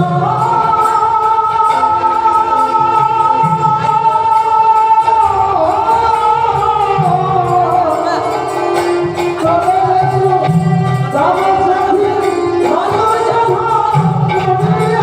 어.